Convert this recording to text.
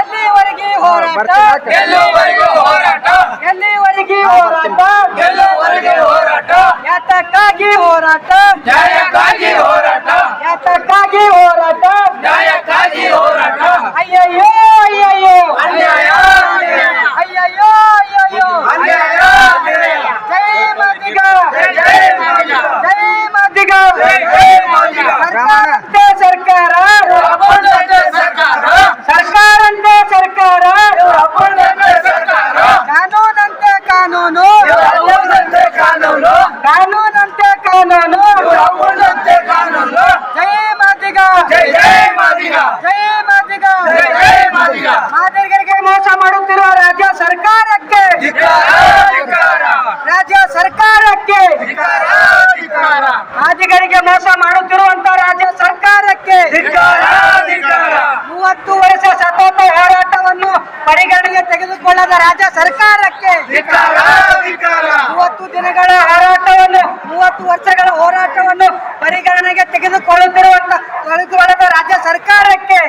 ಎಲ್ಲಿವರೆಗೆ ಹೋರಾಟ ಗೆಲ್ಲುವರೆಗೂ ಹೋರಾಟ ಎಲ್ಲಿವರೆಗೆ ಹೋರಾಟ ಗೆಲ್ಲುವರೆಗೆ ಹೋರಾಟ ಯಾತಕ್ಕಾಗಿ ಹೋರಾಟ ನ್ಯಾಯಕ್ಕಾಗಿ ಹೋರಾಟ ಯಾತಕ್ಕಾಗಿ ಹೋರಾಟ ಕಾನೂನು ಅಪ್ಪಣ್ಣಂತೆ ಕಾನೂನು ಕಾನೂನಂತೆ ಕಾನೂನು ಅಪ್ಪಣ್ಣಂತೆ ಕಾನೂನು ಜೈ ಮಾದಿಗ ಜೈ ಜೈ ಮಾದಿಗ ಜೈ ಮಾದಿಗ ಜೈ ಜೈ ಮಾದಿಗ ಮಾದಿಗರಿಗೆ ಮೋಸ ಮಾಡುತ್ತಿರುವ ರಾಜ್ಯ ಸರ್ಕಾರಕ್ಕೆ ಧಿಕ್ಕಾರ ಧಿಕ್ಕಾರ ರಾಜ್ಯ ಸರ್ಕಾರಕ್ಕೆ ಧಿಕ್ಕಾರ ಧಿಕ್ಕಾರ ಮಾದಿಗರಿಗೆ ಮೋಸ ಮಾಡುತ್ತಿರುವಂತ ರಾಜ್ಯ ಸರ್ಕಾರಕ್ಕೆ ತೆಗೆದುಕೊಳ್ಳದ ರಾಜ್ಯ ಸರ್ಕಾರಕ್ಕೆ ಮೂವತ್ತು ದಿನಗಳ ಹೋರಾಟವನ್ನು ಮೂವತ್ತು ವರ್ಷಗಳ ಹೋರಾಟವನ್ನು ಪರಿಗಣನೆಗೆ ತೆಗೆದುಕೊಳ್ಳುತ್ತಿರುವಂತ ತೆಗೆದುಕೊಳ್ಳದ ರಾಜ್ಯ ಸರ್ಕಾರಕ್ಕೆ